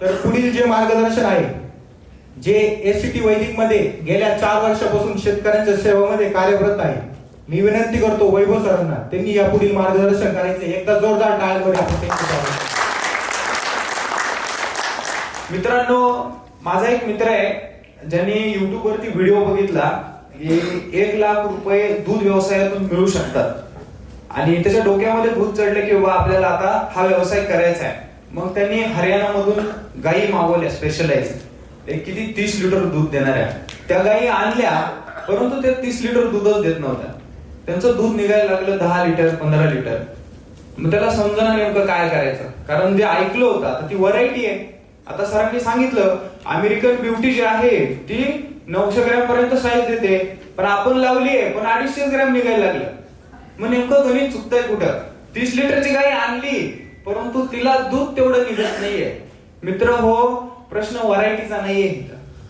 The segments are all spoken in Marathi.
तर पुढील जे मार्गदर्शन आहे जे एस टी वैदिकमध्ये गेल्या चार वर्षापासून शेतकऱ्यांच्या सेवेमध्ये कार्यरत आहे मी विनंती करतो वैभव सरांना त्यांनी या पुढील मार्गदर्शन करायचे. एकदा जोरदार टाळ्यांमध्ये आपण मित्रांनो माझा एक मित्र आहे ज्यांनी युट्यूब वरती व्हिडिओ बघितला. एक लाख रुपये दूध व्यवसायातून मिळू शकतात. आणि त्याच्या डोक्यामध्ये भूत चढलं की बाबा आपल्याला आता हा व्यवसाय करायचा आहे. मग त्यांनी हरियाणामधून गायी मागवल्या स्पेशलाइज एक किती? तीस लिटर दूध देणाऱ्या. त्या गायी आणल्या परंतु त्या तीस लिटर दूधच देत नव्हत्या. त्यांचं दूध निघायला लागलं दहा लिटर पंधरा लिटर. मग त्याला समजना नेमकं काय करायचं? कारण जे ऐकलं होतं आता ती व्हरायटी आहे. आता सरांनी सांगितलं अमेरिकन ब्युटी जी आहे ती नऊशे ग्रॅम पर्यंत साईज देते. पण आपण लावली आहे पण अडीचशे ग्रॅम निघायला लागलं. मग नेमकं गणित चुकतंय कुठं? तीस लिटरची गाय आणली परंतु तिला दूध तेवढं निघत नाहीये. मित्र हो प्रश्न व्हरायटीचा नाहीये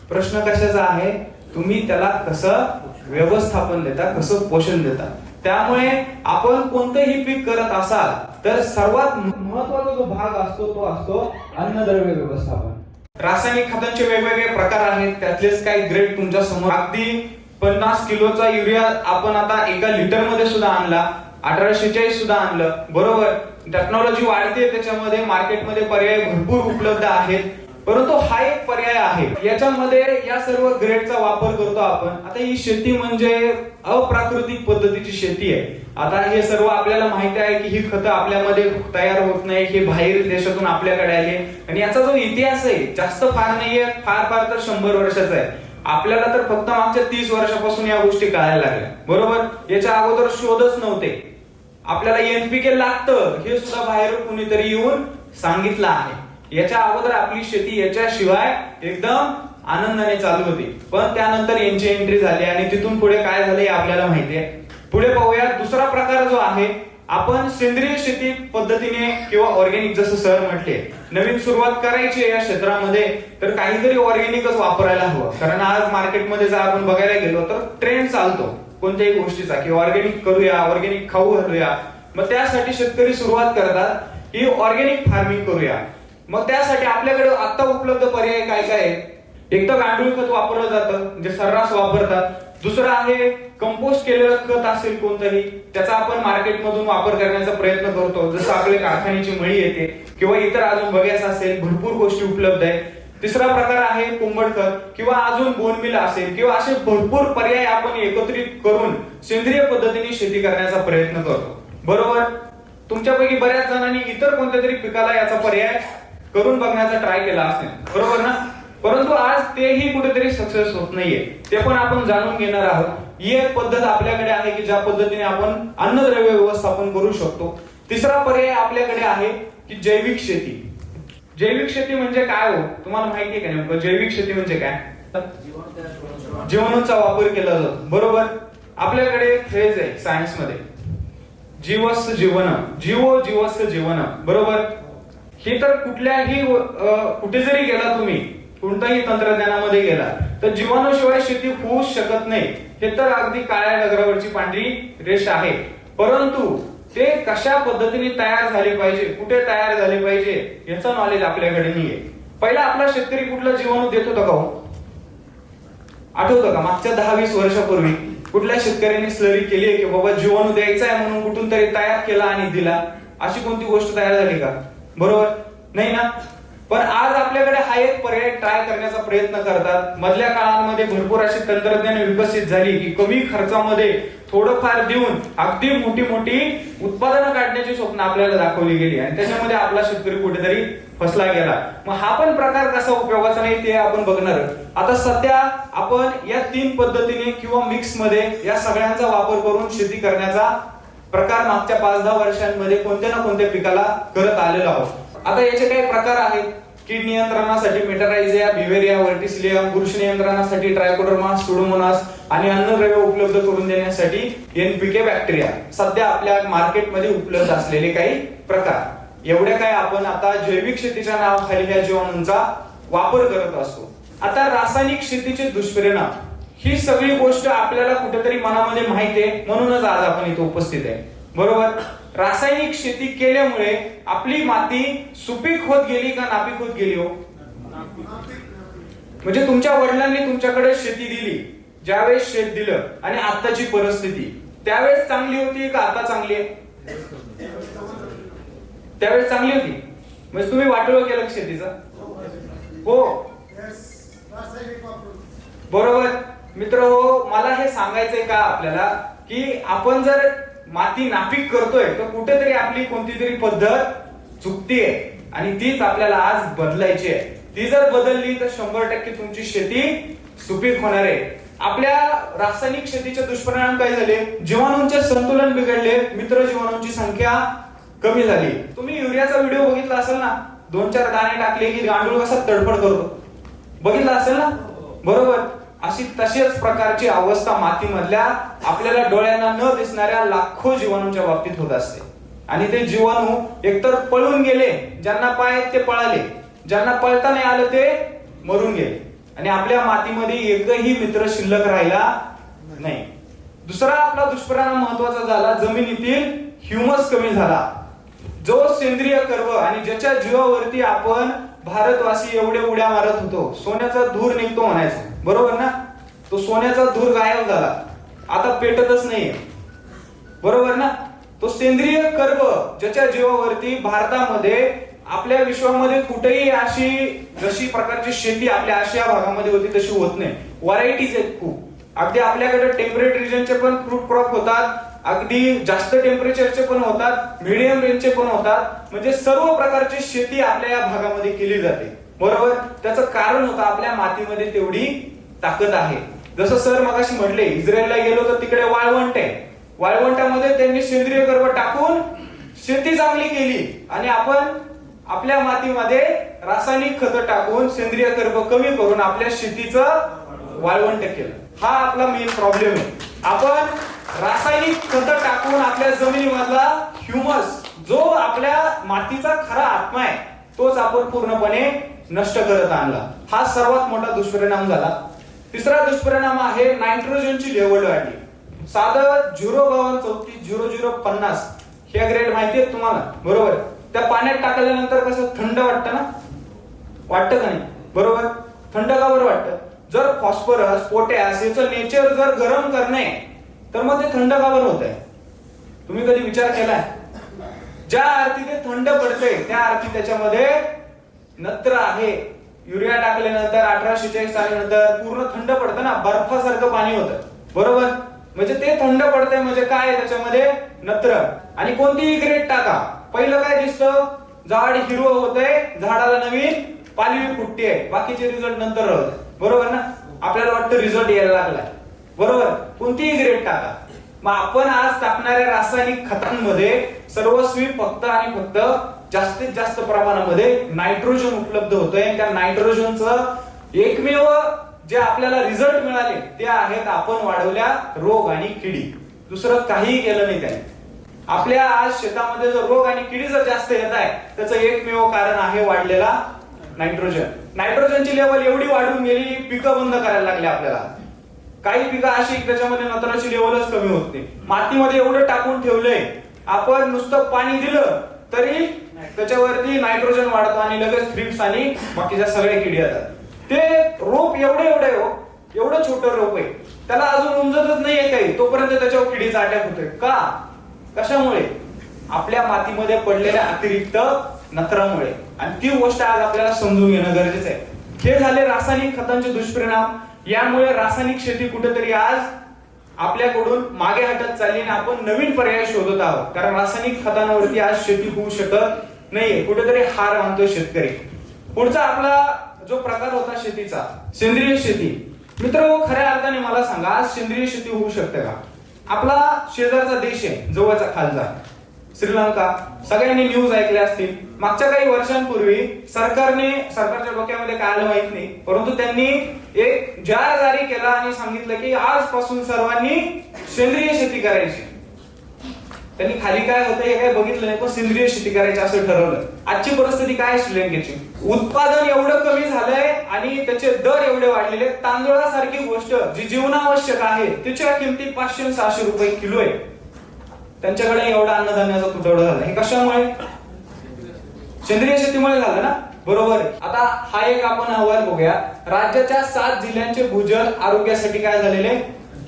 प्रश्न कशाचा आहे? तुम्ही त्याला कसं व्यवस्थापन देता कसं पोषण देता. त्यामुळे आपण कोणतंही पीक करत असाल तर सर्वात महत्त्वाचा जो भाग असतो तो असतो अन्नद्रव्य व्यवस्थापन. रासायनिक खतांचे वेगवेगळे प्रकार आहेत. त्यातलेच काही ग्रेड तुमच्यासमोर. अगदी पन्नास किलोचा युरिया आपण आता एका लिटरमध्ये सुद्धा आणला. अठराशे चाळीस सुद्धा आणलं. बरोबर? टेक्नॉलॉजी वाढते त्याच्यामध्ये मार्केटमध्ये पर्याय भरपूर उपलब्ध आहेत. परंतु हा एक पर्याय आहे. याच्यामध्ये या सर्व ग्रेडचा वापर करतो आपण. आता ही शेती म्हणजे अप्राकृतिक पद्धतीची शेती आहे. आता हे सर्व आपल्याला माहिती आहे की ही खतं आपल्यामध्ये तयार होत नाही हे बाहेर देशातून आपल्याकडे आले आणि याचा जो इतिहास आहे जास्त फार नाहीये फार फार तर शंभर वर्षाचा आहे. आपल्याला तर फक्त मागच्या तीस वर्षापासून या गोष्टी कळायला लागल्या. बरोबर? याच्या अगोदर शोधच नव्हते. आपल्याला एनपीके लागतं हे सुद्धा बाहेर कुणीतरी येऊन सांगितलं आहे. याच्या अगोदर आपली शेती याच्याशिवाय एकदम आनंदाने चालू होती. पण त्यानंतर यांची एंट्री झाली आणि तिथून पुढे काय झाले हे आपल्याला माहिती आहे. पुढे पाहूया दुसरा प्रकार जो आहे आपण सेंद्रिय शेती पद्धतीने किंवा ऑर्गेनिक जसं सर म्हटले नवीन सुरुवात करायची आहे या क्षेत्रामध्ये तर काहीतरी ऑर्गेनिकच वापरायला हवं. कारण आज मार्केटमध्ये जर आपण बघायला गेलो तर ट्रेंड चालतो. कोणत्याही गोष्टीचा की ऑर्गेनिक करूया ऑर्गेनिक खाऊ घालूया. मग त्यासाठी शेतकरी सुरुवात करतात की ऑर्गेनिक फार्मिंग करूया. मग त्यासाठी आपल्याकडे आता उपलब्ध पर्याय काय काय आहेत? एक तर गांडूळ खत वापरलं जातं जे सर्रास वापरतात. दुसरं आहे कंपोस्ट केलेलं खत असेल कोणतंही त्याचा आपण मार्केटमधून वापर करण्याचा प्रयत्न करतो. जसं आपल्या कारखान्याची मळी येते किंवा इतर अजून बघायचं असेल भरपूर गोष्टी उपलब्ध आहेत. तिसरा प्रकार आहे कोंबड किंवा अजून बोनमिल असेल किंवा असे भरपूर पर्याय आपण एकत्रित करून सेंद्रिय पद्धतीने शेती करण्याचा प्रयत्न करतो. बरोबर? तुमच्यापैकी बऱ्याच जणांनी इतर कोणत्या तरी पिकाला याचा पर्याय करून बघण्याचा ट्राय केला असेल. बरोबर ना? परंतु आज तेही कुठेतरी सक्सेस होत नाहीये. ते पण आपण जाणून घेणार आहोत. ही एक पद्धत आपल्याकडे आहे की ज्या पद्धतीने आपण अन्नद्रव्य व्यवस्थापन करू शकतो. तिसरा पर्याय आपल्याकडे आहे की जैविक शेती. जैविक शेती म्हणजे काय हो? तुम्हाला माहिती आहे का नेमकं? जैविक शेती म्हणजे काय? जीवाणूचा वापर केला जातो. बरोबर? आपल्याकडे फ्रेज आहे सायन्समध्ये. जीवस जीवन जीवो जीवस जीवन. बरोबर? हे तर कुठल्याही कुठे जरी गेला तुम्ही कोणत्याही तंत्रज्ञानामध्ये गेला तर जीवाणूशिवाय शेती होऊ शकत नाही. हे तर अगदी काळ्या डगरावरची पांढरी रेष आहे. परंतु ते कशा पद्धतीने तयार झाले पाहिजे कुठे तयार झाले पाहिजे याचं नॉलेज आपल्याकडे नाहीये. पहिला आपला शेतकरी कुठला जीवाणू देत होता का हो? आठवतं का? मागच्या दहा वीस वर्षापूर्वी कुठल्या शेतकऱ्यांनी स्लरी केली आहे की बाबा जीवाणू द्यायचा आहे म्हणून कुठून तरी तयार केला आणि दिला? अशी कोणती गोष्ट तयार झाली का? बरोबर? नाही ना? पण आज आपल्याकडे हा एक पर्याय ट्राय करण्याचा प्रयत्न करतात. मधल्या काळामध्ये भरपूर अशी तंत्रज्ञान विकसित झाली की कमी खर्चामध्ये थोडंफार देऊन अगदी मोठी मोठी उत्पादनं काढण्याची स्वप्न आपल्याला दाखवली गेली. आणि त्याच्यामध्ये आपला शेतकरी कुठेतरी फसला गेला. मग हा पण प्रकार कसा उपयोगाचा नाही ते आपण बघणार. आता सध्या आपण या तीन पद्धतीने किंवा मिक्समध्ये या सगळ्यांचा वापर करून शेती करण्याचा प्रकार मागच्या पाच दहा वर्षांमध्ये कोणत्या ना कोणत्या पिकाला करत आलेलो आहोत. आता याचे काही प्रकार आहेत. कीड नियंत्रणासाठी मेटरायझिया बिवेरिया वर्टिसिलियम पुरुष नियंत्रणासाठी ट्रायकोडर्मा सुडोमोनास आणि अन्नद्रव्य उपलब्ध करून देण्यासाठी एनपीके बॅक्टेरिया सध्या आपल्या मार्केटमध्ये उपलब्ध असलेले काही प्रकार. एवढ्या काय आपण आता जैविक शेतीच्या नावाखाली या जीवाणूंचा वापर करत असतो. आता रासायनिक शेतीचे दुष्परिणाम. ही सगळी गोष्ट आपल्याला कुठेतरी मनामध्ये माहिती आहे म्हणूनच आज आपण इथे उपस्थित आहे. बरोबर? रासायनिक शेती केल्यामुळे आपली माती सुपीक होत गेली का नापीक होत गेली हो? म्हणजे तुमच्या वडिलांनी तुमच्याकडे शेती दिली ज्यावेळेस शेत दिलं आणि आताची परिस्थिती त्यावेळेस चांगली होती का आता चांगली आहे? त्यावेळेस चांगली होती. म्हणजे तुम्ही वाटोळ केलं शेतीचं? हो. बरोबर. मित्र हो मला हे सांगायचंय का आपल्याला की आपण जर माती नापीक करतोय तर कुठेतरी आपली कोणती तरी पद्धत चुकतीये. आणि तीच आपल्याला आज बदलायची आहे. ती जर बदलली तर शंभर टक्के तुमची शेती सुपीक होणार आहे. आपल्या रासायनिक शेतीचे दुष्परिणाम काय झाले? जीवाणूंचे संतुलन बिघडले. मित्र जीवाणूंची संख्या कमी झाली. तुम्ही युरियाचा व्हिडिओ बघितला असेल ना? दोन चार दाणे टाकले की गांडूळ कसा तडफड करतो. बघितला असेल ना? बरोबर. अशी तशाच प्रकारची अवस्था मातीमधल्या आपल्याला डोळ्यांना न दिसणाऱ्या लाखो जीवाणूंच्या बाबतीत होत असते. आणि ते जीवाणू एकतर पळून गेले ज्यांना पाय ते पळाले. ज्यांना पळता नाही आलं ते मरून गेले. आणि आपल्या मातीमध्ये एकही मित्र शिल्लक राहिला नाही. दुसरा आपला दुष्परिणाम महत्त्वाचा झाला जमिनीतील ह्युमस कमी झाला. जो सेंद्रिय कर्व आणि ज्याच्या जीवावरती आपण भारतवासी एवढे उड्या मारत होतो सोन्याचा धूर निघतो म्हणायचं. बरोबर ना? तो सोन्याचा धूर गायब झाला. आता पेटतच नाहीये. बरोबर ना? तो सेंद्रिय कर्ब ज्याच्या जीवावरती भारतामध्ये आपल्या विश्वामध्ये कुठेही अशी जशी प्रकारची शेती आपल्या आशिया भागामध्ये होती तशी होत नाही. व्हरायटीज आहेत खूप. अगदी आपल्याकडे टेम्परेट रिजनचे पण फ्रूट क्रॉप होतात. अगदी जास्त टेम्परेचरचे पण होतात. मिडियम रेंजचे पण होतात. म्हणजे सर्व प्रकारची शेती आपल्या या भागामध्ये केली जाते. बरोबर? त्याचं कारण होतं आपल्या मातीमध्ये तेवढी ताकद आहे. जसं सर मगाशी म्हटले इस्रायलला गेलो तर तिकडे वाळवंट आहे. वाळवंटामध्ये त्यांनी सेंद्रिय गर्भ टाकून शेती चांगली केली. आणि आपण आपल्या मातीमध्ये रासायनिक खत टाकून सेंद्रिय कर्ब कमी करून आपल्या शेतीचं वाळवंट केलं. हा आपला मेन प्रॉब्लेम आहे. आपण रासायनिक खत टाकून आपल्या जमिनीमधला ह्युमस जो आपल्या मातीचा खरा आत्मा आहे तोच आपण पूर्णपणे नष्ट करत आणला. हा सर्वात मोठा दुष्परिणाम झाला. तिसरा दुष्परिणाम आहे नायट्रोजनची लेवल वाढली. साधं झिरो बावन चौतीस झिरो झिरो पन्नास हे ग्रेड माहिती आहे तुम्हाला? बरोबर? त्या पाण्यात टाकल्यानंतर कसं थंड वाटतं ना? वाटतं का नाही? बरोबर? थंड का बरं वाटतं? जर फॉस्फरस पोटॅश याचं नेचर जर गरम करणे तर मग ते थंड का बरं होत आहे तुम्ही कधी विचार केलाय? ज्या आरती ते थंड पडते त्या आरती त्याच्यामध्ये नत्र आहे. युरिया टाकल्यानंतर अठराशे चाळीस आल्यानंतर पूर्ण थंड पडतं ना बर्फासारखं पाणी होतं. बरोबर? म्हणजे ते थंड पडतंय म्हणजे काय त्याच्यामध्ये? नत्र. आणि कोणतीही ग्रेड टाका. पहिलं काय दिसतं? झाड हिरवं होतंय झाडाला नवीन पालवी फुटते आहे. बाकीचे रिझल्ट नंतर बरोबर ना? आपल्याला वाटतं रिझल्ट यायला लागलाय. बरोबर? कोणतीही ग्रेड टाका. मग आपण आज टाकणाऱ्या रासायनिक खतांमध्ये सर्वस्वी फक्त आणि फक्त जास्तीत जास्त प्रमाणामध्ये नायट्रोजन उपलब्ध होतोय. आणि त्या नायट्रोजनचं एकमेव जे आपल्याला रिझल्ट मिळाले ते आहेत आपण वाढवल्या रोग आणि किडी. दुसरं काहीही केलं नाही त्याने. आपल्या आज शेतामध्ये जर रोग आणि किडी जर जास्त येत आहे त्याचं एकमेव कारण आहे वाढलेला नायट्रोजन नायट्रोजनची लेवल एवढी वाढून गेली पिकं बंद करायला लागली आपल्याला. काही पिकं अशी त्याच्यामध्ये नत्राची लेवलच कमी होते मातीमध्ये एवढं टाकून ठेवलंय. आपण नुसतं पाणी दिलं तरी त्याच्यावरती नायट्रोजन वाढतं आणि लगेच थ्रिप्स आणि बाकीच्या सगळ्या किडी येतात. ते रोप एवढे एवढे हो एवढं छोटं रोप आहे. त्याला अजून उमजतच नाहीये काही. तोपर्यंत त्याच्यावर किडीचा अटॅक होतोय. का? कशामुळे? आपल्या मातीमध्ये पडलेल्या अतिरिक्त नत्रामुळे. आणि ती गोष्ट आज आपल्याला समजून घेणं गरजेचं आहे. हे झाले रासायनिक खतांचे दुष्परिणाम. यामुळे रासायनिक शेती कुठेतरी आज आपल्याकडून मागे हटत चालली आणि आपण नवीन पर्याय शोधत आहोत. कारण रासायनिक खतांवरती आज शेती होऊ शकत नाहीये. कुठेतरी हार मानतोय शेतकरी. पुढचा आपला जो प्रकार होता शेतीचा सेंद्रिय शेती. मित्र खऱ्या अर्थाने मला सांगा आज सेंद्रिय शेती होऊ शकते का? आपला शेजारचा देश आहे जवळचा खालचा श्रीलंका. सगळ्यांनी न्यूज ऐकल्या असतील. मागच्या काही वर्षांपूर्वी सरकारने सरकारच्या डोक्यामध्ये काय आलं माहीत नाही. परंतु त्यांनी एक जाहीर जारी केला आणि सांगितलं की आजपासून सर्वांनी सेंद्रिय शेती करायची. त्यांनी खाली काय होतं हे काय बघितलं नाही पण सेंद्रिय शेती करायची असं ठरवलं. आजची परिस्थिती काय श्रीलंकेची? उत्पादन एवढं कमी झालंय आणि त्याचे दर एवढे वाढलेले तांदूळासारखी गोष्ट जी जीवनावश्यक आहे तिच्या किमती पाचशे सहाशे रुपये किलो आहे. त्यांच्याकडे एवढा अन्नधान्याचा तुटवडा झाला. हे कशामुळे? सेंद्रिय शेतीमुळे झालं ना? बरोबर. आता हा एक आपण अहवाल बघूया. राज्याच्या सात जिल्ह्यांचे भूजल आरोग्यासाठी काय झालेले?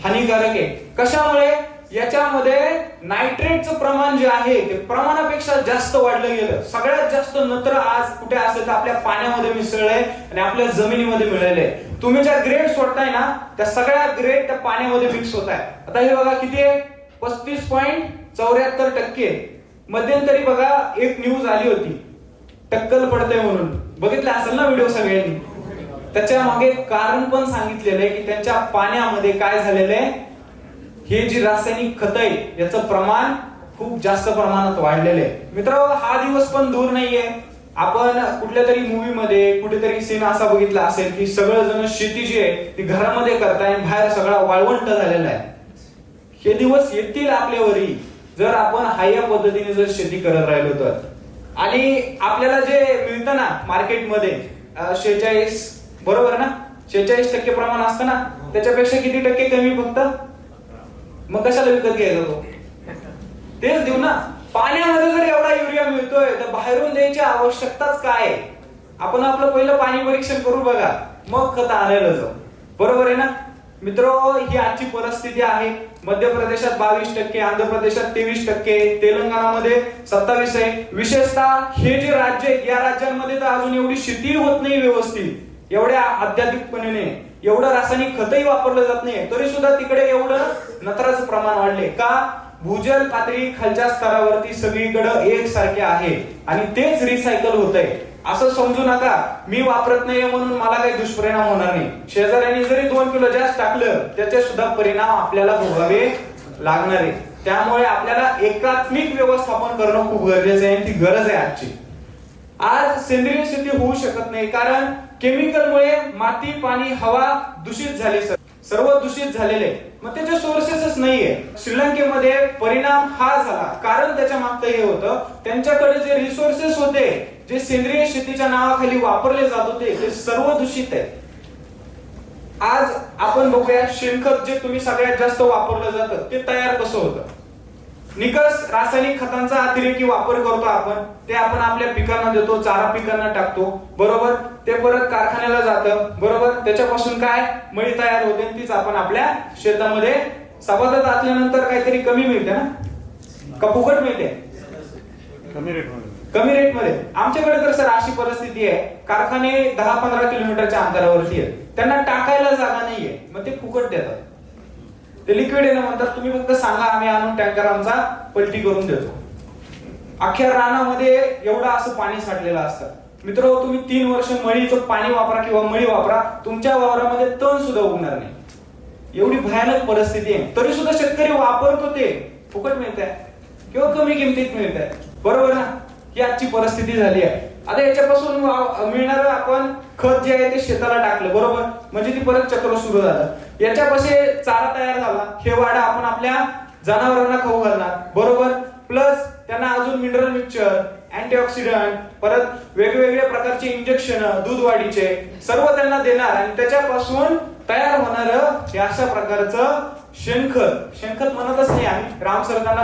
हानिकारक आहे. कशामुळे? याच्यामध्ये नायट्रेटचं प्रमाण जे आहे ते प्रमाणापेक्षा जास्त वाढलं गेलं. सगळ्यात जास्त नत्र आज कुठे असेल तर आपल्या पाण्यामध्ये मिसळलंय आणि आपल्या जमिनीमध्ये मिळालंय. तुम्ही ज्या ग्रेड सोडताय ना त्या सगळ्या ग्रेड त्या पाण्यामध्ये मिक्स होत आहे. आता हे बघा किती आहे? पस्तीस पॉईंट चौऱ्याहत्तर टक्के. मध्यंतरी बघा एक न्यूज आली होती. टक्कल पडते म्हणून. बघितलं असेल ना व्हिडिओ सगळ्यांनी? त्याच्यामागे कारण पण सांगितलेलं आहे की त्यांच्या पाण्यामध्ये काय झालेलं आहे? हे जी रासायनिक खत आहे याचं प्रमाण खूप जास्त प्रमाणात वाढलेलं आहे. मित्र हा दिवस पण दूर नाहीये. आपण कुठल्या तरी मूवी मध्ये कुठेतरी सीन असा बघितला असेल की सगळं जण शेती जी आहे ती घरामध्ये करताय आणि बाहेर सगळा वाळवंट झालेला आहे. हे दिवस येतील आपल्यावरही. जर आपण हाय पद्धतीने जर शेती करत राहिलो तर. आणि आपल्याला जे मिळतं ना मार्केटमध्ये शेहेचाळीस बरोबर ना? शेहेचाळीस टक्के प्रमाण असतं ना? त्याच्यापेक्षा किती टक्के कमी फक्त? मग कशाला विकत घ्यायचा तो? तेच देऊ ना. पाण्यामध्ये जर एवढा युरिया मिळतोय तर बाहेरून द्यायची आवश्यकताच काय आहे? आपण आपलं पहिलं पाणी परीक्षण करू बघा. मग खत आणायला जाऊ. बरोबर आहे ना? मित्र ही आजची परिस्थिती आहे. मध्य प्रदेशात बावीस टक्के आंध्र प्रदेशात तेवीस टक्के तेलंगणामध्ये सत्तावीस आहे. विशेषतः हे जे राज्य या राज्यांमध्ये तर अजून एवढी शेती होत नाही व्यवस्थित. एवढ्या आध्यात्मिकपणे एवढं रासायनिक खतही वापरलं जात नाही. तरी सुद्धा तिकडे एवढं नत्राचं प्रमाण वाढले. का? भूजल पातळी खालच्या स्तरावरती सगळीकडे एकसारखे आहे. आणि तेच रिसायकल होत आहे असं समजू नका. मी वापरत नाहीये म्हणून मला काही दुष्परिणाम होणार नाही. शेजाऱ्यांनी जरी दोन किलो जास्त टाकलं त्याचे सुद्धा परिणाम आपल्याला भोगावे लागणार आहे. त्यामुळे आपल्याला एकात्मिक व्यवस्थापन करणं खूप गरजेचं आहे आणि ती गरज आहे आजची. आज सेंद्रिय शेती होऊ शकत नाही कारण केमिकलमुळे माती पाणी हवा दूषित झाली सर. सर्व दूषित झालेले मग त्याचे सोर्सेसच नाहीये. श्रीलंकेमध्ये परिणाम हा झाला. कारण त्याच्या मागचं हे होतं त्यांच्याकडे जे रिसोर्सेस होते जे सेंद्रिय शेतीच्या नावाखाली वापरले जात होते ते सर्व दूषित आहे आज आपण बघूया शेणखत जे तुम्ही सगळ्यात जास्त वापरलं जातं ते तयार कसं होतं? निकस रासायनिक खतांचा अतिरेकी वापर करतो आपण. ते आपण आपल्या पिकांना देतो चारा पिकांना टाकतो. बरोबर? ते परत कारखान्याला जातं. बरोबर? त्याच्यापासून काय? मळी तयार होते आणि तीच आपण आपल्या शेतामध्ये सभातात घातल्यानंतर काहीतरी कमी मिळते ना? का फुकट मिळते? कमी रेटमध्ये कमी रेटमध्ये आमच्याकडे तर सर अशी परिस्थिती आहे. कारखाने दहा पंधरा किलोमीटरच्या अंतरावरती आहेत. त्यांना टाकायला जागा नाहीये. मग ते फुकट देतात. ते लिक्विड आहे ना म्हणतात तुम्ही फक्त सांगा आम्ही आणून टँकर आमचा पलटी करून देतो. अख्ख्या रानामध्ये एवढं असं पाणी साठलेलं असतं. मित्र तुम्ही तीन वर्ष मळीचं पाणी वापरा किंवा मळी वापरा तुमच्या वावरामध्ये तण सुद्धा उगणार नाही. एवढी भयानक परिस्थिती आहे. तरी सुद्धा शेतकरी वापरतो ते. फुकट मिळत आहे किंवा कमी किमतीत मिळत आहे बरोबर ना? ही आजची परिस्थिती झाली आहे. आता याच्यापासून मिळणार आपण खत जे आहे ते शेताला टाकलं. बरोबर? म्हणजे ती परत चक्र सुरू झालं. याच्यापाशी चारा तयार झाला. हे वाडा आपण आपल्या जनावरांना खाऊ घालणार. बरोबर? प्लस त्यांना अजून मिनरल मिक्सचर अँटीऑक्सिडंट परत वेगवेगळ्या प्रकारचे इंजेक्शन दूध वाढीचे सर्व त्यांना देणार. आणि त्याच्यापासून तयार होणार हे अशा प्रकारचं शेणखत. शेणखत म्हणतच नाही आम्ही राम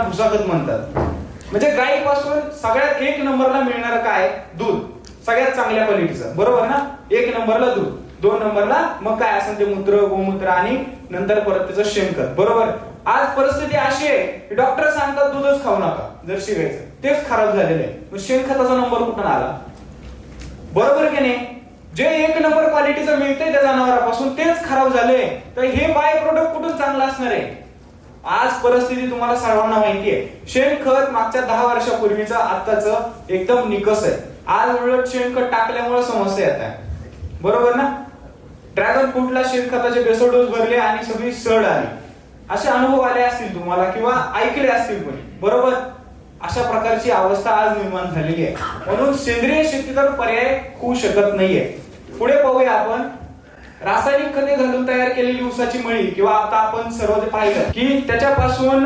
भुसाखत म्हणतात. म्हणजे गायीपासून सगळ्यात एक नंबरला मिळणार काय? दूध. सगळ्यात चांगल्या क्वालिटीचं बरोबर ना? एक नंबरला दूध. दोन नंबरला मग काय असेल ते मूत्र गोमूत्र आणि नंतर परत त्याचं शेणखत. बरोबर? आज परिस्थिती अशी आहे की डॉक्टर सांगतात दूधच खाऊ नका जर शिकायचं तेच खराब झालेलं आहे. मग शेणखताचा नंबर कुठून आला? बरोबर की नाही? जे एक नंबर क्वालिटीचं मिळतंय त्या जनावरापासून तेच खराब झाले तर हे बाय प्रोडक्ट कुठून चांगलं असणार आहे? आज परिस्थिती तुम्हाला सर्वांना माहिती आहे. शेणखत मागच्या दहा वर्षापूर्वीचं आताच एकदम निकस आहे. आज उलट शेणखत टाकल्यामुळे समस्या येत आहे. बरोबर ना? ड्रॅगन फ्रूटला शेणखताचे बेसो डोस भरले आणि सगळी सड आली. असे अनुभव आले असतील तुम्हाला किंवा ऐकले असतील कोणी बरोबर? अशा प्रकारची अवस्था आज निर्माण झालेली आहे. म्हणून सेंद्रिय शेती तर पर्याय होऊ शकत नाहीये. पुढे पाहूया आपण. रासायनिक खते घालून तयार केलेली ऊसाची मळी किंवा आता आपण सर्व जे पाहिलं की त्याच्यापासून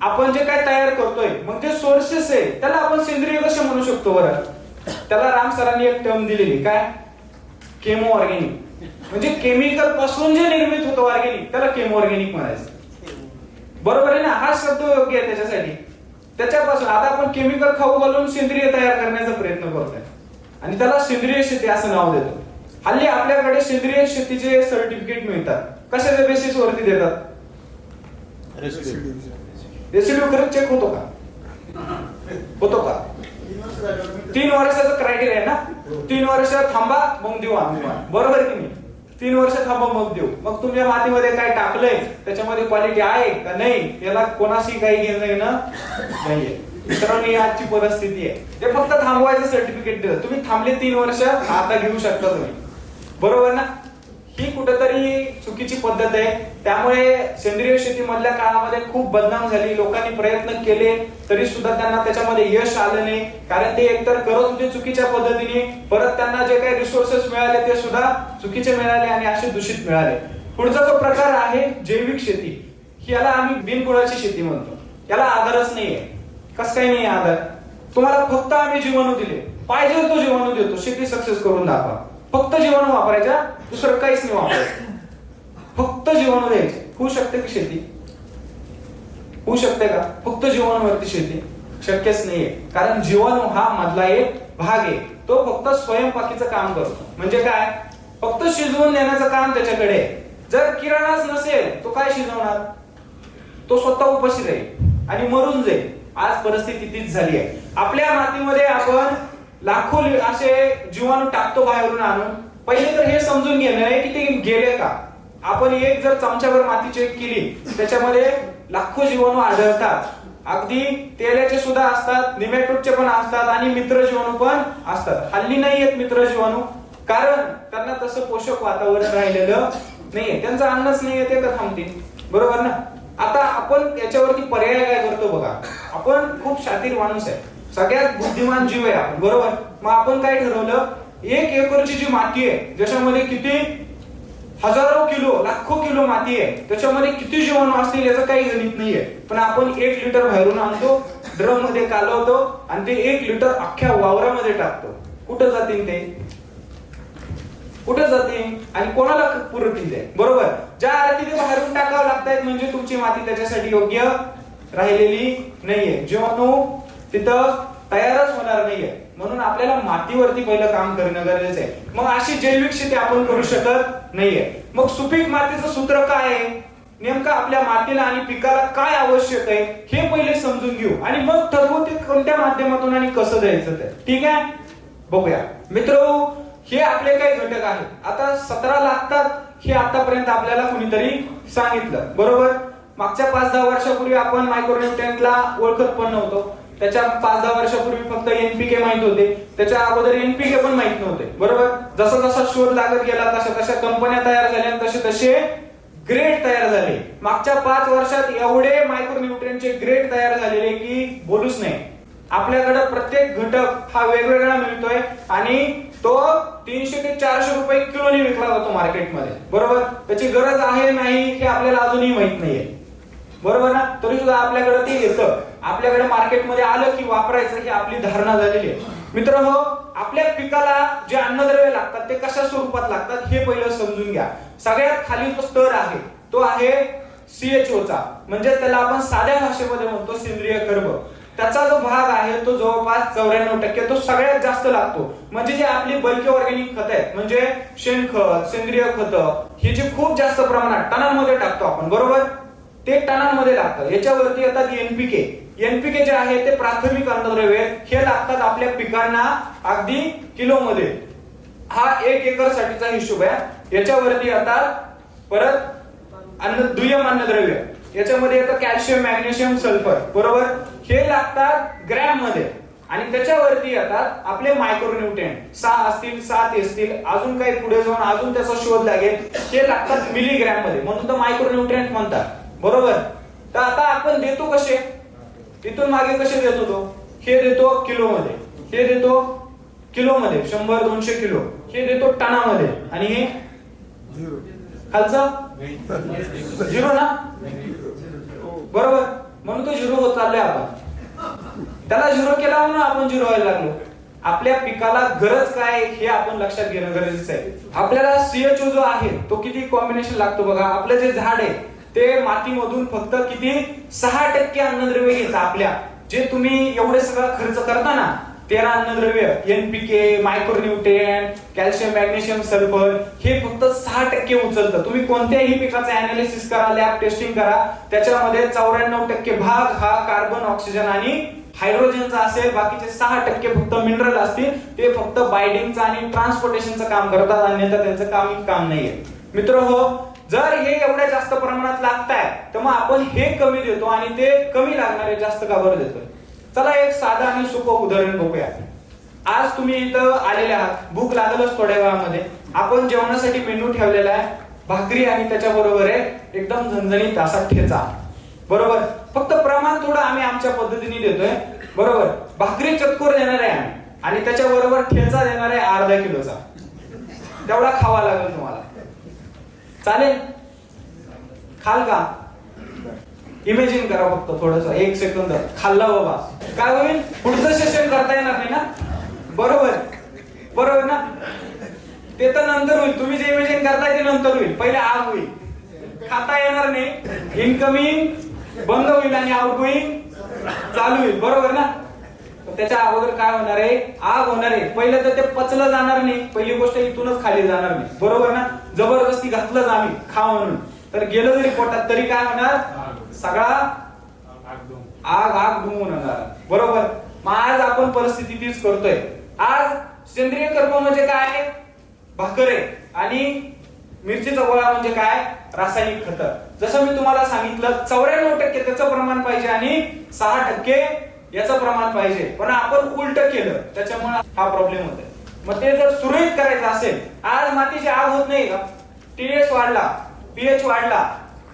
आपण जे काय तयार करतोय मग जे सोर्सेस आहे त्याला आपण सेंद्रिय कसे म्हणू शकतो बरं? त्याला राम सरांनी एक टर्म दिलेली काय? केमो ऑर्गेनिक म्हणजे केमिकलपासून जे निर्मित होतं ऑर्गॅनिक त्याला केमो ऑर्गॅनिक म्हणायचं. बरोबर आहे ना? हा शब्द योग्य आहे त्याच्यासाठी. त्याच्यापासून आता आपण केमिकल खाऊ घालून सेंद्रिय तयार करण्याचा प्रयत्न करतोय. आणि त्याला सेंद्रिय शेती असं नाव देतो. हल्ली आपल्याकडे सेंद्रिय शेतीचे सर्टिफिकेट मिळतात. कशाच्या बेसिस वरती देतात? रेसिड्यू खरंच चेक होतो का? होतो का? तीन वर्षाचं क्रायटेरिया आहे ना? तीन वर्ष थांबा मग देऊ आम्ही. बरोबर की नाही? तीन वर्ष थांबा मग देऊ. मग तुमच्या मातीमध्ये काय टाकलंय? त्याच्यामध्ये क्वालिटी आहे का नाही? याला कोणाशी काही घेणं घेणं नाहीये. मित्रांनो ही आजची परिस्थिती आहे. ते फक्त थांबवायचं सर्टिफिकेट दिलं तुम्ही थांबले तीन वर्ष आता घेऊ शकता तुम्ही. बरोबर ना? ही कुठेतरी चुकीची पद्धत आहे. त्यामुळे सेंद्रिय शेती मधल्या काळामध्ये खूप बदनाम झाली. लोकांनी प्रयत्न केले तरी सुद्धा त्यांना त्याच्यामध्ये यश आलं नाही. कारण ते एकतर करत होते चुकीच्या पद्धतीने परत त्यांना जे काही रिसोर्सेस मिळाले ते सुद्धा चुकीचे मिळाले आणि असे दूषित मिळाले. पुढचा जो प्रकार आहे जैविक शेती. याला आम्ही बिनकुळाची शेती म्हणतो. याला आधारच नाहीये. कस काही नाही आधार? तुम्हाला फक्त आम्ही जीवाणू दिले. पाहिजे तो जीवाणू देतो. शेती सक्सेस करून दाखवा. फक्त जीवाणू वापरायच्या दुसरं काहीच नाही वापरायचं. फक्त जीवन द्यायचे होऊ शकते की शेती? होऊ शकते का? फक्त जीवनावरती शेती? शक्यच नाहीये. कारण जीवन हा मधला एक भाग आहे. तो फक्त स्वयंपाकीचं काम करतो. म्हणजे काय? फक्त शिजवून देण्याचं काम त्याच्याकडे आहे. जर किराणाच नसेल तो काय शिजवणार? तो स्वतः उपाशी राहील आणि मरून जाईल. आज परिस्थिती तीच झाली आहे. आपल्या मातीमध्ये आपण लाखो असे जीवाणू टाकतो बाहेरून आणून. पहिले तर हे समजून घेणं आहे की ते गेले का? आपण एक जर चमच्यावर माती चेक केली त्याच्यामध्ये लाखो जीवाणू आढळतात. अगदी तेलाचे सुद्धा असतात निमॅटोडचे पण असतात आणि मित्र जीवाणू पण असतात. हल्ली नाही आहेत मित्र जीवाणू कारण त्यांना तसं पोषक वातावरण राहिलेलं नाहीये. त्यांचं अन्नच नाहीये ते तर थांबतील. बरोबर ना? आता आपण याच्यावरती पर्याय काय करतो बघा? आपण खूप शातीर माणूस आहे. सगळ्यात बुद्धिमान जीव आहे आपण. बरोबर? मग आपण काय ठरवलं? एक एकरची जी माती आहे ज्याच्यामध्ये किती हजारो किलो लाखो किलो माती आहे त्याच्यामध्ये किती जीवाणू असतील याचं काही गणित नाहीये. पण आपण एक लिटर बाहेरून आणतो ड्रममध्ये कालवतो आणि ते एक लिटर अख्ख्या वावरामध्ये टाकतो. कुठं जातील ते? कुठं जातील? आणि कोणाला पुरतील ते? बरोबर? ज्या अर्थी ते बाहेरून टाकावं लागतायत म्हणजे तुमची माती त्याच्यासाठी योग्य राहिलेली नाहीये. जीवाणू तिथं तयारच होणार नाहीये. म्हणून आपल्याला मातीवरती पहिलं काम करणं गरजेचं आहे. मग अशी जैविक शेती आपण करू शकत नाहीये. मग सुपीक मातीचं सूत्र काय आहे? नेमकं आपल्या मातीला आणि पिकाला काय आवश्यक आहे हे पहिले समजून घेऊ. आणि मग ठरवू ते कोणत्या माध्यमातून आणि कसं द्यायचं ते. ठीक आहे? बघूया. मित्र हे आपले काही घटक आहेत. आता सतरा लागतात हे आतापर्यंत आपल्याला कुणीतरी सांगितलं. बरोबर? मागच्या पाच दहा वर्षापूर्वी आपण मायक्रोन्युट्रियंटला ओळखत पण नव्हतो. त्याच्या पाच दहा वर्षापूर्वी फक्त एनपीके माहीत होते. त्याच्या अगोदर एनपीके पण माहीत नव्हते. बरोबर? जसा जसा शोध लागत गेला तशा तशा कंपन्या तयार झाल्या तसे तसे ग्रेड तयार झाले. मागच्या पाच वर्षात एवढे मायक्रोन्युट्रियनचे ग्रेड तयार झालेले की बोलूच नाही. आपल्याकडे प्रत्येक घटक हा वेगवेगळा मिळतोय आणि तो तीनशे ते चारशे रुपये किलोने विकला जातो मार्केटमध्ये. बरोबर? त्याची गरज आहे नाही हे आपल्याला अजूनही माहीत नाहीये. बरोबर ना? तरी सुद्धा आपल्याकडे ते येतं. आपल्याकडे मार्केटमध्ये आलं की वापरायचं ही आपली धारणा झालेली आहे. मित्र हो आपल्या पिकाला जे अन्नद्रव्य लागतात ते कशा स्वरूपात लागतात हे पहिलं समजून घ्या. सगळ्यात खाली जो स्तर आहे तो आहे सीएचओ चा. म्हणजे त्याला आपण साध्या भाषेमध्ये म्हणतो सेंद्रिय कर्ब. त्याचा जो भाग आहे तो जवळपास चौऱ्याण्णव टक्के तो सगळ्यात जास्त लागतो. म्हणजे जे आपली बल्की ऑर्गॅनिक खत आहेत म्हणजे शेणखत सेंद्रिय खत हे जे खूप जास्त प्रमाणात टनांमध्ये टाकतो आपण बरोबर? ते टनांमध्ये लागतं. याच्यावरती येतात एनपीके एनपीके जे आहे ते प्राथमिक अन्नद्रव्य हे लागतात आपल्या पिकांना अगदी किलोमध्ये. हा एक एकर साठीचा हिशोब आहे. याच्यावरती येतात परत अन्न दुय्यम अन्नद्रव्य. याच्यामध्ये येतं कॅल्शियम मॅग्नेशियम सल्फर बरोबर? हे लागतात ग्रॅममध्ये आणि त्याच्यावरती येतात आपले मायक्रोन्युट्रिएंट सहा असतील सात असतील अजून काही पुढे जाऊन अजून त्याचा शोध लागेल. ते लागतात मिलीग्रॅममध्ये म्हणून तर मायक्रोन्युट्रिएंट म्हणतात. बरोबर? तर आता आपण देतो कसे? इथून मागे कसे देत तो हे देतो किलो मध्ये हे देतो किलो मध्ये शंभर दोनशे किलो. हे देतो टनामध्ये. आणि हे? खालचं? झिरो ना? बरोबर. म्हणून तो झिरो होत चाललोय आपण त्याला झिरो केला म्हणून आपण झिरो व्हायला लागलो. आपल्या पिकाला गरज काय हे आपण लक्षात घेणं गरजेचं आहे. आपल्याला सीएचओ जो आहे तो किती कॉम्बिनेशन लागतो बघा. आपलं जे झाड आहे ते मातीमधून फक्त किती? सहा टक्के अन्नद्रव्य घेतं आपल्या. जे तुम्ही एवढे सगळं खर्च करता ना तेरा अन्नद्रव्य NPK micronutrient calcium magnesium sulphur हे फक्त सहा टक्के उचलतं. तुम्ही कोणत्याही पिकाचं अनालिसिस करा लॅब टेस्टिंग करा त्याच्यामध्ये चौऱ्याण्णव टक्के भाग हा कार्बन ऑक्सिजन आणि हायड्रोजनचा असेल. बाकीचे सहा टक्के फक्त मिनरल असतील. ते फक्त बायडिंगचं आणि ट्रान्सपोर्टेशनचं काम करतात अन्यथा त्यांचं काम काम नाहीये. मित्र हो जर हे एवढ्या जास्त प्रमाणात लागताय तर मग आपण हे कमी देतो आणि ते कमी लागणारे जास्त का बरं देतो चला एक साधं आणि सोपं उदाहरण बघूया. आज तुम्ही इथं आलेले आहात. भूक लागलच थोड्या वेळामध्ये. आपण जेवणासाठी मेनू ठेवलेला आहे. भाकरी आणि त्याच्या बरोबर आहे एकदम झणझणीत असा ठेचा. बरोबर? फक्त प्रमाण थोडं आम्ही आमच्या पद्धतीने देतोय. बरोबर? भाकरी चक्कोर देणार आहे आम्ही. आणि त्याच्या बरोबर ठेचा देणार आहे अर्धा किलोचा. तेवढा खावा लागेल तुम्हाला. चालेल. खाल का? इमेजिन करा फक्त थोडस. एक सेकंद खाल्ला बाबा. काय होईल? पुढचं सेशन करता येणार नाही ना? बरोबर. बरोबर ना? ते तर नंतर होईल. तुम्ही जे इमेजिन करताय ते नंतर होईल. पहिले आग होईल. खाता येणार नाही. इनकमिंग बंद होईल आणि आउट गोईंग चालू होईल. बरोबर ना? त्याच्या अगोदर काय होणार आहे? आग होणार आहे. पहिलं तर ते पचलं जाणार नाही. पहिली गोष्ट इथूनच खाली जाणार नाही. बरोबर ना? जबरदस्ती घातलंच आम्ही खा म्हणून. तर गेलं जरी पोटात तरी काय होणार? सगळा आग आग धुवून होणार. बरोबर? मग आज आपण परिस्थिती तीच करतोय. आज सेंद्रिय कर्म म्हणजे काय? भाकर आहे. आणि मिरचीचा गोळा म्हणजे काय? रासायनिक खत. जसं मी तुम्हाला सांगितलं चौऱ्याण्णव टक्के त्याचं प्रमाण पाहिजे आणि सहा टक्के याचं प्रमाण पाहिजे. पण आपण उलट केलं त्याच्यामुळे हा प्रॉब्लेम होतोय. मग ते जर सुरळीत करायचं असेल आज मातीची आग होत नाही का? टीएस वाढला पीएच वाढला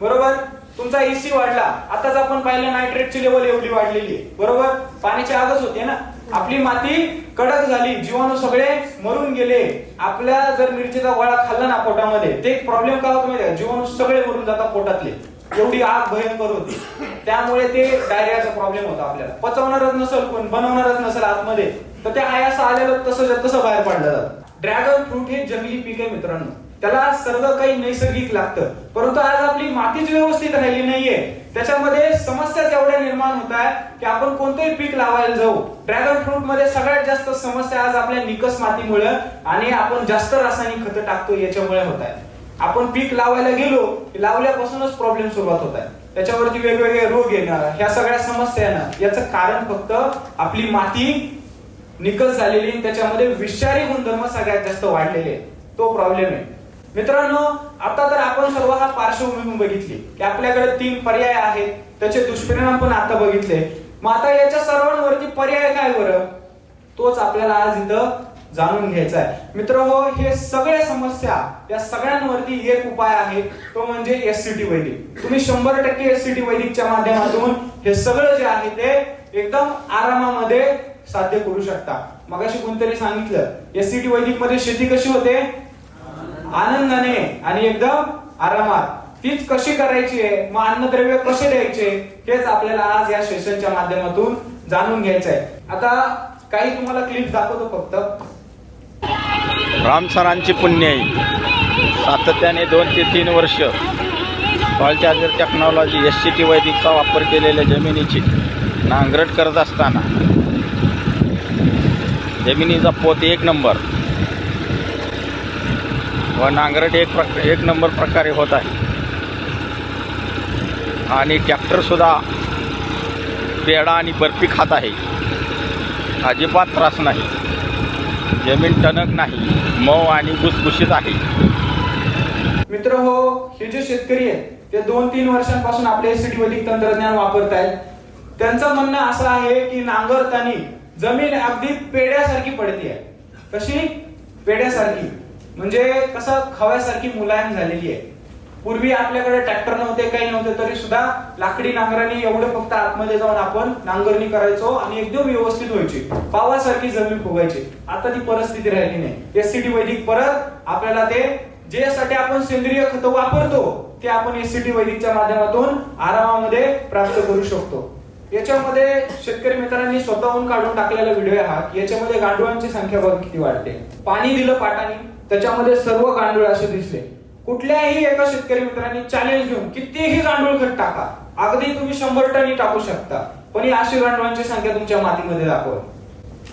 बरोबर? तुमचा एसी वाढला. आताच आपण पाहिलं नायट्रेटची लेवल एवढी वाढलेली आहे. बरोबर? पाण्याची आगच होते ना. आपली माती कडक झाली जीवाणू सगळे मरून गेले. आपल्या जर मिरचीचा गोळा खाल्ला ना पोटामध्ये ते प्रॉब्लेम काय होतो माहिती का? जीवाणू सगळे मरून जातात पोटातले. एवढी आग भयंकर होती. त्यामुळे ते डायरियाचा प्रॉब्लेम होता आपल्याला. पचवणारच नसेल कोण बनवणारच नसेल आतमध्ये तर ते आयास असं आलेलं तसं तसं बाहेर पडलं. जातं ड्रॅगन फ्रूट हे जंगली पीक आहे मित्रांनो. त्याला सर्व काही नैसर्गिक लागतं. परंतु आज आपली मातीच व्यवस्थित राहिली नाहीये. त्याच्यामध्ये समस्या एवढ्या निर्माण होत आहे की आपण कोणतंही पीक लावायला जाऊ. ड्रॅगन फ्रूटमध्ये सगळ्यात जास्त समस्या आज आपल्या निकस मातीमुळे आणि आपण जास्त रासायनिक खतं टाकतो याच्यामुळे होत आहे आपण पीक लावायला गेलो लावल्यापासूनच प्रॉब्लेम सुरुवात होत आहे. त्याच्यावरती वेगवेगळे रोग येणार ह्या सगळ्या समस्या येणार. याचं कारण फक्त आपली माती निकस झालेली आणि त्याच्यामध्ये विषारी गुणधर्म सगळ्यात जास्त वाढलेले तो प्रॉब्लेम आहे. मित्रांनो आता तर आपण सर्व हा पार्श्वभूमी बघितली की आपल्याकडे तीन पर्याय आहेत. त्याचे दुष्परिणाम पण आता बघितले. मग आता याच्या सर्वांवरती पर्याय काय बरं? तोच आपल्याला आज इथं जाणून घ्यायचा आहे मित्र हो हे सगळ्या समस्या या सगळ्यांवरती एक उपाय आहे. तो म्हणजे एस सी टी वैदिक. तुम्ही शंभर टक्के एस सी टी वैदिकच्या माध्यमातून हे सगळं जे आहे ते एकदम आरामामध्ये साध्य करू शकता. मगाशी कोणतरी सांगितलं एस सी टी वैदिकमध्ये शेती कशी होते? आनंदाने आणि एकदम आरामात. तीच कशी करायची आहे? मग अन्नद्रव्य कसे द्यायचे? हेच आपल्याला आज या सेशनच्या माध्यमातून जाणून घ्यायचं आहे आता काही तुम्हाला क्लिप दाखवतो फक्त. राम सरांची पुण्याई सातत्याने दोन ते तीन वर्ष soil charger technology S C T वैदिकचा वापर केलेल्या जमिनीची नांगरट करत असताना जमिनीचा पोत एक नंबर व नांगरट एक प्रक एक नंबर प्रकारे होत आहे. आणि ट्रॅक्टरसुद्धा पेडा आणि बर्फी खात आहे. अजिबात त्रास नाही. जमीन टणक नाही मऊ आणि भुसभुशीत आहे. मित्र हो हे जे शेतकरी आहेत ते दोन तीन वर्षांपासून आपले सिटीवधिक तंत्रज्ञान तंत्रज्ञान आहेत. त्यांचं म्हणणं असं आहे की नांगरतानी जमीन अगदी पेड्यासारखी पडते कशी? पेड्यासारखी. म्हणजे कसं? खव्यासारखी मुलायम झालेली आहे. पूर्वी आपल्याकडे ट्रॅक्टर नव्हते काही नव्हते तरी सुद्धा लाकडी नांगराने एवढं फक्त आतमध्ये जाऊन आपण नांगरणी करायचो आणि एकदम व्यवस्थित व्हायची. पावासारखी जमीन फुगायची. आता ती परिस्थिती राहिली नाही. एससीटी वैदिक परत आपल्याला ते ज्यासाठी आपण सेंद्रिय खत वापरतो ते आपण एससीटी वैदिकच्या माध्यमातून आरामामध्ये प्राप्त करू शकतो. याच्यामध्ये शेतकरी मित्रांनी स्वतःहून काढून टाकलेला व्हिडिओ हा याच्यामध्ये गांडुळांची संख्या बघ किती वाढते. पाणी दिलं पाटाने त्याच्यामध्ये सर्व गांडूळ असे दिसले. कुठल्याही एका शेतकरी मित्रांनी चॅलेंज घेऊन कितीही गांडूळ खत टाका. अगदी तुम्ही शंभर टनी टाकू शकता. पण या अशी गांडुळांची संख्या तुमच्या मातीमध्ये दाखवा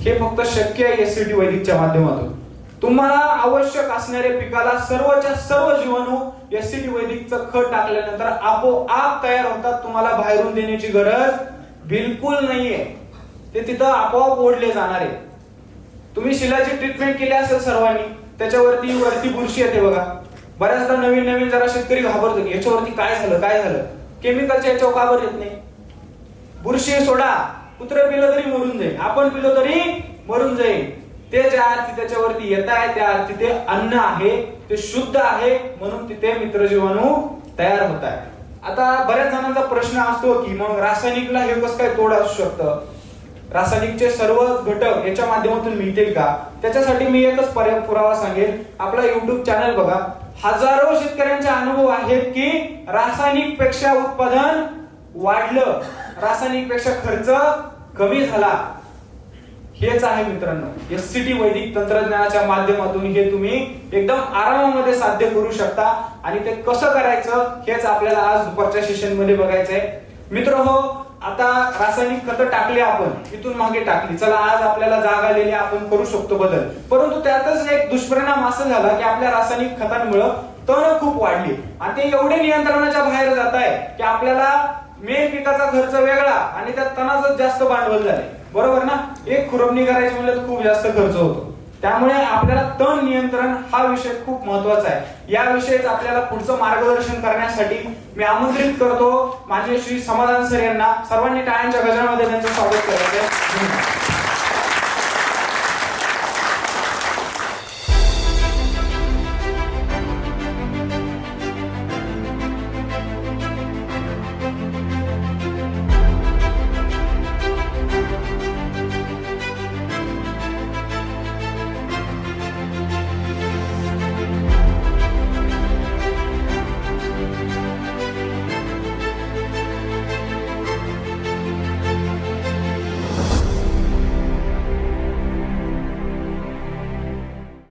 हे फक्त शक्य आहे एस टी वैदिकच्या माध्यमातून. तुम्हाला आवश्यक असणाऱ्या पिकाला सर्वच्या सर्व जीवाणू एस टी वैदिकचं खत टाकल्यानंतर आपोआप तयार होतात. तुम्हाला बाहेरून देण्याची गरज बिलकुल नाहीये. ते तिथं आपोआप ओढले जाणार आहे. तुम्ही शिलाची ट्रीटमेंट केली असेल सर्वांनी त्याच्यावरती वरती बुरशी येते बघा. बऱ्याचदा नवीन नवीन जरा शेतकरी घाबरतो. याच्यावरती काय झालं काय झालं? केमिकलच्या याच्यावर काबर येत नाही? बुरशी सोडा. कुत्र पिलं तरी मरून जाईल. आपण पिलो तरी मरून जाईल. ते ज्या अर्थी त्याच्यावरती येत आहे. त्या अर्थी ते अन्न आहे. ते शुद्ध आहे. म्हणून तिथे मित्र जीवाणू तयार होत आहे. आता बऱ्याच जणांचा प्रश्न असतो की मग रासायनिकला हे कसं काय तोड असू शकतं? रासायनिकचे सर्व घटक याच्या माध्यमातून मिळतील का? त्याच्यासाठी मी एकच पर्याय पुरावा सांगेल आपला युट्यूब चॅनल बघा. हजारो शेतकऱ्यांचे अनुभव आहेत की रासायनिकपेक्षा उत्पादन वाढलं. रासायनिकपेक्षा खर्च कमी झाला. हेच आहे मित्रांनो एस सी टी वैदिक तंत्रज्ञानाच्या माध्यमातून हे तुम्ही एकदम आरामामध्ये साध्य करू शकता. आणि ते कसं करायचं हेच आपल्याला आज दुपारच्या सेशनमध्ये बघायचंय. मित्र हो आता रासायनिक खतं टाकली आपण इथून मागे टाकली. चला आज आपल्याला जाग आलेली आपण करू शकतो बदल. परंतु त्यातच एक दुष्परिणाम असा झाला की आपल्या रासायनिक खतांमुळे तण खूप वाढली. आणि ते एवढे नियंत्रणाच्या बाहेर जात आहे की आपल्याला मेन पिकाचा खर्च वेगळा आणि त्या तणाचं जास्त भांडवल झाले बरोबर ना? एक खुरपणी करायची म्हणजे खूप जास्त खर्च होतो. त्यामुळे आपल्याला तण नियंत्रण हा विषय खूप महत्त्वाचा आहे. या विषयीच आपल्याला पुढचं मार्गदर्शन करण्यासाठी मी आमंत्रित करतो. माझे श्री समाधान सर यांना. सर्वांनी टाळ्यांच्या गजरामध्ये त्यांचं स्वागत करायचं आहे